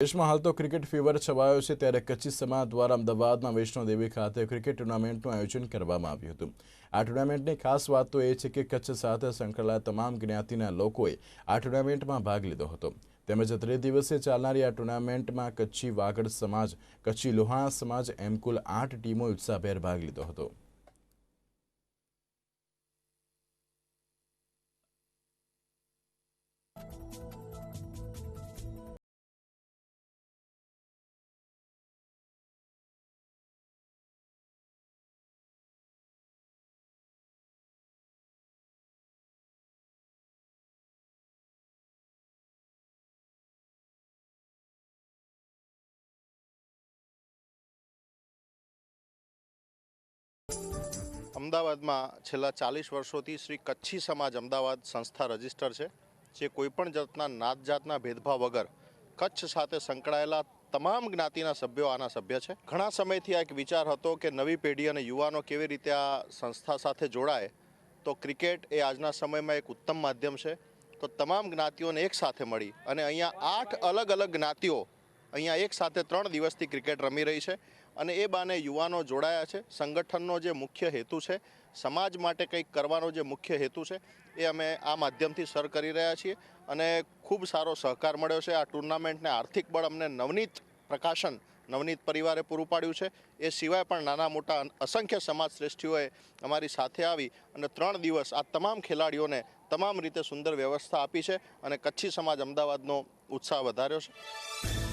દેશમાં હાલ તો ક્રિકેટ ફીવર છવાયો છે ત્યારે કચ્છી સમાજ દ્વારા અમદાવાદમાં વૈષ્ણોદેવી ખાતે ક્રિકેટ ટુર્નામેન્ટનું આયોજન કરવામાં આવ્યું હતું. આ ટુર્નામેન્ટની ખાસ વાત તો એ છે કે કચ્છ સાથે સંકળાયેલા તમામ જ્ઞાતિના લોકોએ આ ટુર્નામેન્ટમાં ભાગ લીધો હતો. તેમજ ત્રણ દિવસે ચાલનારી આ ટુર્નામેન્ટમાં કચ્છી વાગડ સમાજ, કચ્છી લોહાણા સમાજ એમ કુલ આઠ ટીમો ઉત્સાહભેર ભાગ લીધો હતો. અમદાવાદમાં છેલ્લા ચાલીસ વર્ષોથી શ્રી કચ્છી સમાજ અમદાવાદ સંસ્થા રજિસ્ટર છે, જે કોઈપણ જાતના નાત જાતના ભેદભાવ વગર કચ્છ સાથે સંકળાયેલા તમામ જ્ઞાતિના સભ્યો આના સભ્ય છે. ઘણા સમયથી આ એક વિચાર હતો કે નવી પેઢી અને યુવાનો કેવી રીતે આ સંસ્થા સાથે જોડાય. તો ક્રિકેટ એ આજના સમયમાં એક ઉત્તમ માધ્યમ છે. તો તમામ જ્ઞાતિઓને એક સાથે મળી અને અહીંયા આઠ અલગ અલગ જ્ઞાતિઓ અહીંયા એક સાથે ત્રણ દિવસથી ક્રિકેટ રમી રહી છે અને એ બાને યુવાનો જોડાયા છે. સંગઠનનો જે મુખ્ય હેતુ છે, સમાજ માટે કંઈક કરવાનો જે મુખ્ય હેતુ છે, એ અમે આ માધ્યમથી સર કરી રહ્યા છીએ અને ખૂબ સારો સહકાર મળ્યો છે. આ ટુર્નામેન્ટને આર્થિક બળ અમને નવનીત પ્રકાશન, નવનીત પરિવારે પૂરું પાડ્યું છે. એ સિવાય પણ નાના મોટા અસંખ્ય સમાજ શ્રેષ્ઠીઓએ અમારી સાથે આવી અને ત્રણ દિવસ આ તમામ ખેલાડીઓને તમામ રીતે સુંદર વ્યવસ્થા આપી છે અને કચ્છી સમાજ અમદાવાદનો ઉત્સાહ વધાર્યો છે.